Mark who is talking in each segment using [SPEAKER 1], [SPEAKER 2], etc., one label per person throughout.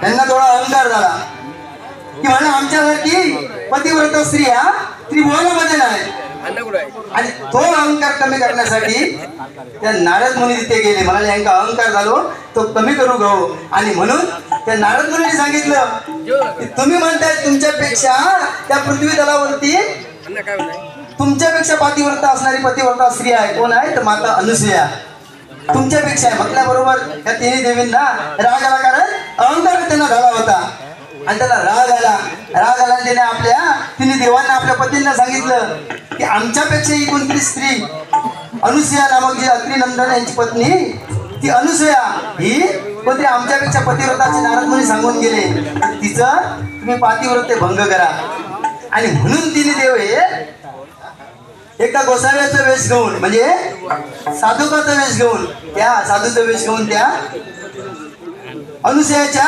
[SPEAKER 1] त्यांना थोडा अहंकार झाला. की म्हणा आमच्यासाठी पतिव्रत स्त्री हा त्रिभुवनामध्ये नाही. आणि तो अहंकार कमी करण्यासाठी त्या नारद मुनी तिथे गेले. म्हणाले यांका अहंकार झालो तो कमी करू गहो आणि म्हणून त्या नारद मुनी सांगितलं की तुम्ही म्हणताय तुमच्यापेक्षा त्या पृथ्वी तलावरती तुमच्यापेक्षा पातिव्रता असणारी पतिव्रता स्त्री आहे. कोण आहे? तर माता अनुसूया तुमच्यापेक्षा म्हटल्याबरोबर त्या तिन्ही देवींना राग आला कारण अहंकार त्यांना झाला होता. आणि त्याला राग आला. राग आला आणि त्याने आपल्या तिन्ही देवांना आपल्या पतींना सांगितलं की आमच्यापेक्षा ही कोणतरी स्त्री अनुसूया नामक जी अत्रि नंदन यांची पत्नी ती अनुसूया ही कोणतरी आमच्यापेक्षा पतिव्रताचे नारद म्हणून सांगून गेले. तिचं तुम्ही पातिव्रते भंग करा. आणि म्हणून तिने देव हे एका गोसाव्याचा वेश घेऊन म्हणजे साधुकाचा वेश घेऊन त्या साधूचा वेश घेऊन त्या अनुसयाच्या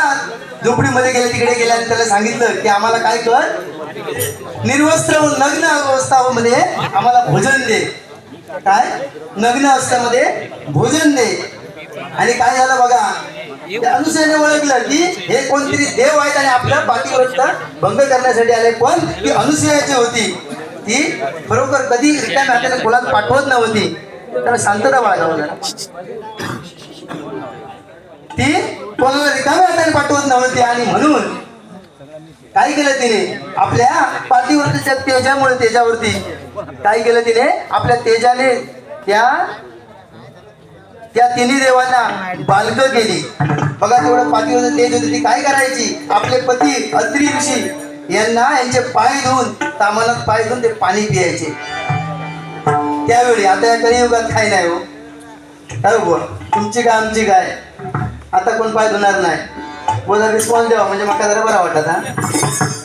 [SPEAKER 1] झोपडीमध्ये गेले तिकडे गेले आणि त्याला सांगितलं की आम्हाला काय कर? निर्वस्त्र नग्न अवस्थामध्ये आम्हाला भोजन दे. काय? नग्न अवस्थामध्ये भोजन दे. आणि काय झालं बघा अनुसयाने ओळखलं की हे कोणतरी देव आहेत आणि आपल्या पाठीवरचा भंग करण्यासाठी आले पण ती अनुसयाची होती ती बरोबर कधी रिकाम्या हाताने मुलात पाठवत नव्हती. त्याला शांतता बाळगावं ती कोणाला रिकाम्या हाताने पाठवत नव्हती आणि म्हणून काय केलं तिने? आपल्या पाठीवरतीच्या तेजामुळे तेजावरती. काय केलं तिने? आपल्या तेजाने त्या त्या तिन्ही देवांना बालक केली. बघा तेवढं पाठीवर तेज होती. ती काय करायची? आपले पती अत्री ऋषी यांना यांचे पाय धुवून तामानात पाय धुवून ते पाणी पियायचे. त्यावेळी आता या कलियुगात काय नाही हो. काय हो बोल तुमची काय आमची काय? आता कोण पाय धुणार नाही. बोला रिस्पॉन्स द्यावा म्हणजे मला जरा बरा वाटत हा?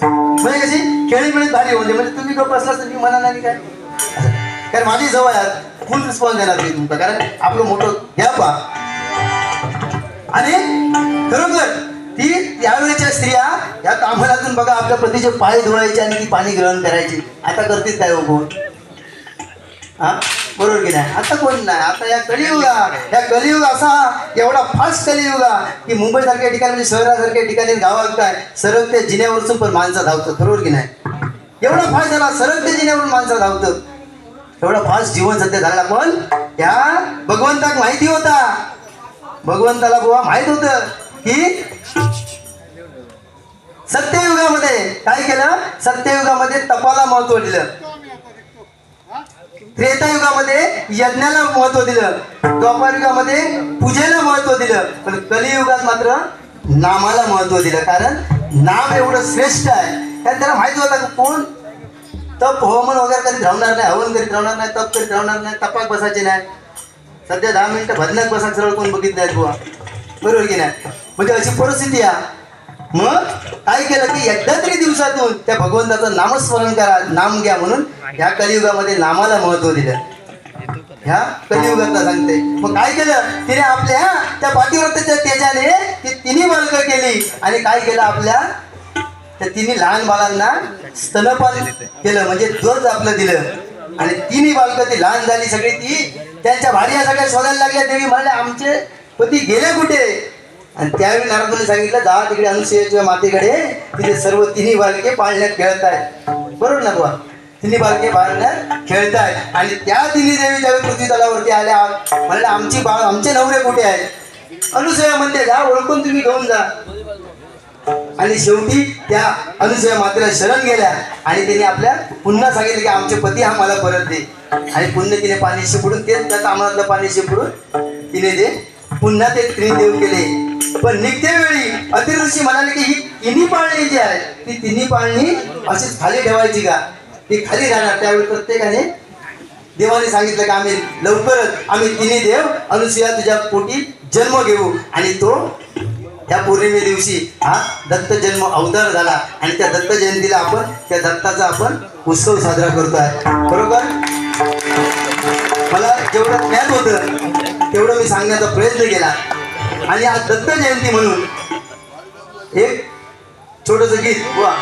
[SPEAKER 1] म्हणजे कशी? खेळी मिळत भारी होते म्हणजे तुम्ही गप असला तुम्ही मी म्हणा नाही काय? कारण माझी जवळ आहात फुल रिस्पॉन्स देणार तुम्ही तुमचा. कारण आपलं मोठं घ्या पा आणि खरोखर त्यावेळेच्या स्त्रिया या तांबलातून बघा आपल्या पतीचे पाय धुवायचे आणि ती पाणी ग्रहण करायची. आता करतील काय हो कोण? हा? बरोबर की नाही? आता कोण नाही? आता या कलियुगा. या कलियुग असा एवढा फास्ट कलियुगा की मुंबई सारख्या ठिकाणी म्हणजे शहरासारख्या ठिकाणी गावात काय? सरळ त्या जिन्यावरसून पण माणसं धावतं बरोबर की नाही? एवढा फास्ट झाला सरळ त्या जिन्यावरून माणसं धावतं एवढा फास्ट जीवन सध्या झाला पण त्या भगवंताक माहिती होता. भगवंताला बुवा माहीत होतं की सत्ययुगामध्ये काय केलं? सत्ययुगामध्ये तपाला महत्त्व दिलं. त्रेतायुगामध्ये यज्ञाला महत्त्व दिलं. द्वापारयुगामध्ये पूजेला महत्त्व दिलं. पण कलियुगात मात्र नामाला महत्त्व दिलं. कारण नाम एवढं श्रेष्ठ आहे. कारण त्याला माहिती होता की कोण? तप हो हवामान वगैरे कधी राहणार नाही. हवन करीत राहणार नाही. तप करीत राहणार नाही. तपाक बसायचे नाही. सध्या दहा मिनिटं भजनात बसा सरळ कोण बघितलं आहेत बुवा? बरोबर की नाही? म्हणजे अशी परिस्थिती आहे. मग काय केलं की एकदा तरी दिवसातून त्या भगवंताचं नामस्मरण करा नाम घ्या म्हणून ह्या कलियुगामध्ये नामाला महत्त्व दिलं. ह्या कलियुगातला सांगते. मग काय केलं? तिने आपल्या त्या पाठीवरच्या तेजाने ती तिन्ही बालक केली आणि काय केलं आपल्या? त्या तिने लहान बालांना स्तनपान केलं म्हणजे दूध आपलं दिलं. आणि तिन्ही बालकं ती लहान झाली सगळी ती त्यांच्या भार्या सगळ्या शोधायला लागल्या. देवी म्हणल्या आमचे पती गेले कुठे? आणि त्यावेळी नारदाने सांगितलं जा तिकडे अनुसूयाच्या मातेकडे तिथे सर्व तिन्ही बालके पाळण्यात खेळत आहेत बरोबर ना बुवा? तिन्ही बालके पाळण्यात खेळत आहेत आणि त्या तिन्ही देवी ज्यावेळी पृथ्वी तलावरती आल्या म्हणलं आमची बाळ आमचे नवरे कुठे आहेत? अनुसया म्हणते जा ओळखून तुम्ही घेऊन जा. आणि शेवटी त्या अनुसया मातेला शरण गेल्या आणि तिने आपल्या पुन्हा सांगितलं की आमचे पती हा मला परत दे. आणि पुन्हा तिने पाणी शिपडून तेच त्या तामणातलं पाणी शिपडून तिने ते पुन्हा ते त्रिदेव केले. पण निघते वेळी अतिऋषी म्हणाले की ही तिन्ही पाळणी जी आहे ती तिन्ही पाळणी अशीच खाली ठेवायची का? ती खाली राहणार. त्यावेळी प्रत्येकाने देवाने सांगितलं की आम्ही लवकरच आम्ही तिन्ही देव अनुसया तुझ्या पोटी जन्म घेऊ. आणि तो त्या पौर्णिमे दिवशी हा दत्त जन्म अवतार झाला. आणि त्या दत्त जयंतीला आपण त्या दत्ताचा आपण उत्सव साजरा करतोय. बरोबर? मला जेवढं ज्ञान होतं तेवढं मी सांगण्याचा प्रयत्न केला. आणि आज दत्त जयंती म्हणून एक छोटस गीत वा